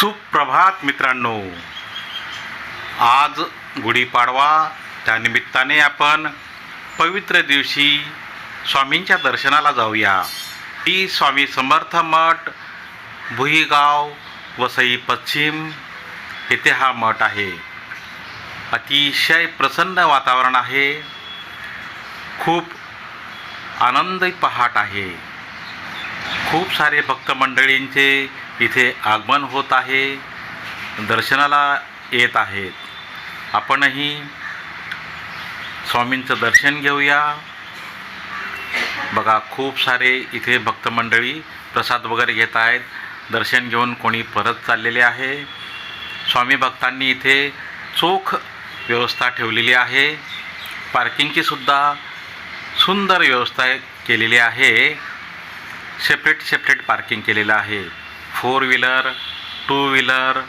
सुप्रभात मित्रांनो. आज गुढीपाडवा त्यानिमित्ताने आपण पवित्र दिवशी स्वामींच्या दर्शनाला जाऊया. ही स्वामी समर्थ मठ भुईगाव वसई पश्चिम येथे हा मठ आहे. अतिशय प्रसन्न वातावरण आहे. खूप आनंदी पहाट आहे. खूप सारे भक्त मंडळींचे इथे आगमन होत आहे दर्शनाला येत आहेत. आपणही स्वामींचं दर्शन घेऊया. बघा खूप सारे इथे भक्त मंडळी प्रसाद वगैरे घेत आहेत. दर्शन घेऊन कोणी परत चाललेले आहे. स्वामी भक्तांनी इथे चोख व्यवस्था ठेवलेली आहे. पार्किंगची सुद्धा सुंदर व्यवस्था केलेली आहे. सेपरेट सेपरेट पार्किंग केलेलं आहे. फोर व्हीलर टू व्हीलर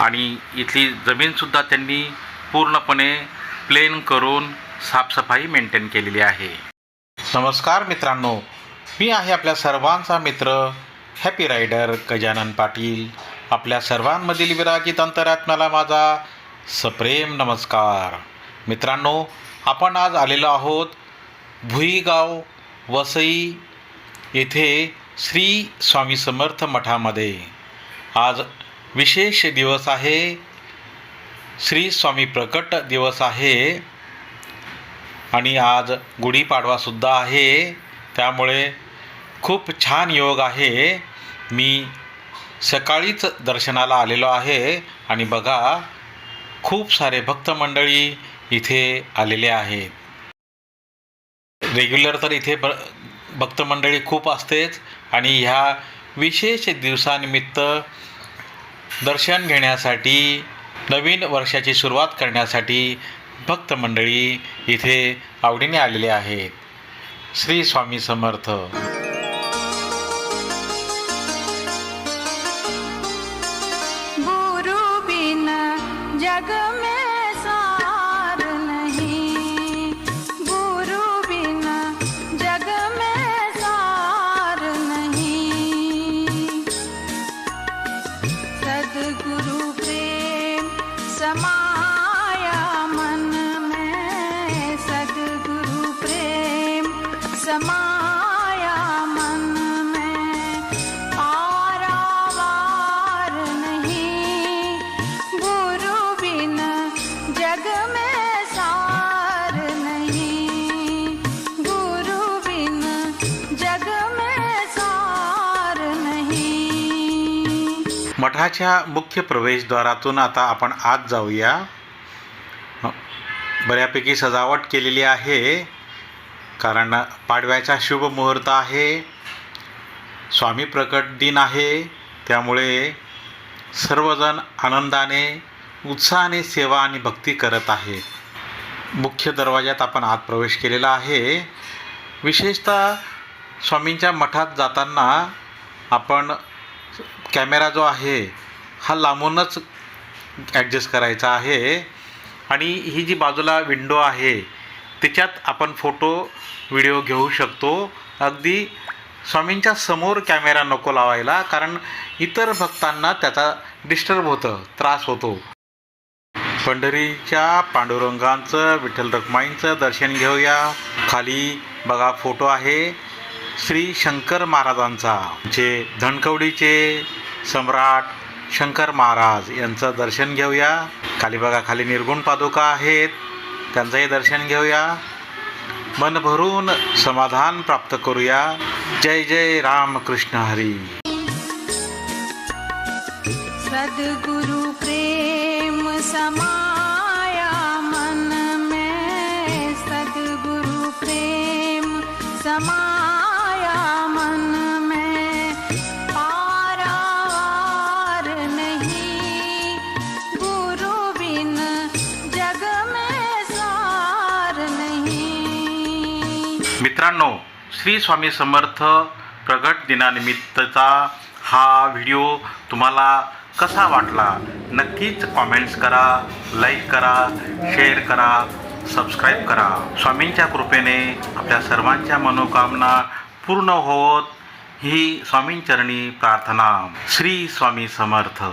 आणि इथली जमीनसुद्धा त्यांनी पूर्णपणे प्लेन करून साफसफाई मेंटेन केलेली आहे. नमस्कार मित्रांनो मी आहे आपल्या सर्वांचा मित्र हॅपी रायडर गजानन पाटील. आपल्या सर्वांमधील विराजित अंतरात्म्याला माझा सप्रेम नमस्कार. मित्रांनो आपण आज आलेलो आहोत भुईगाव वसई येथे श्री स्वामी समर्थ मठामध्ये आज विशेष दिवस आहे. श्री स्वामी प्रकट दिवस आहे. आणि आज गुढीपाडवासुद्धा आहे. त्यामुळे खूप छान योग आहे. मी सकाळीच दर्शनाला आलेलो आहे. आणि बघा खूप सारे भक्तमंडळी इथे आलेले आहेत. रेग्युलर तर इथे ब भक्तमंडळी खूप असतेच आणि ह्या विशेष दिवसानिमित्त दर्शन घेण्यासाठी नवीन वर्षाची सुरुवात करण्यासाठी भक्तमंडळी इथे आवडीने आलेले आहेत. श्री स्वामी समर्थ. समा मठाच्या मुख्य प्रवेशद्वारातून आता आपण आत जाऊया. बऱ्यापैकी सजावट केलेली आहे. कारण पाडव्याचा शुभ मुहूर्त आहे. स्वामी प्रकट दिन आहे. त्यामुळे सर्वजण आनंदाने उत्साहाने सेवा आणि भक्ती करत आहे. मुख्य दरवाज्यात आपण आत प्रवेश केलेला आहे. विशेषतः स्वामींच्या मठात जाताना आपण कॅमेरा जो आहे हा लांबूनच ॲडजस्ट करायचा आहे. आणि ही जी बाजूला विंडो आहे त्याच्यात आपण फोटो व्हिडिओ घेऊ शकतो. अगदी स्वामींच्या समोर कॅमेरा नको लावायला कारण इतर भक्तांना त्याचा डिस्टर्ब होतं त्रास होतो. पंढरीच्या पांडुरंगांचं विठ्ठल रखमाईंचं दर्शन घेऊया. खाली बघा फोटो आहे. श्री शंकर महाराजांचा जे धनकवडीचे सम्राट शंकर महाराज यांचं दर्शन घेऊया. कालीबागाखाली खाली निर्गुण पादुका आहेत. त्यांचंही दर्शन घेऊया. मन भरून समाधान प्राप्त करूया. जय जय राम कृष्ण हरी. सद्गुरु प्रेम समाया मन में। सद्गुरु प्रेम समा मित्रांनो श्री स्वामी समर्थ प्रगट दिनानिमित्तचा हा व्हिडिओ तुम्हाला कसा वाटला? नक्कीच कॉमेंट्स करा लाईक करा शेअर करा सबस्क्राईब करा. स्वामींच्या कृपेने आपल्या सर्वांच्या मनोकामना पूर्ण होत. ही स्वामींचरणी प्रार्थना. श्री स्वामी समर्थ.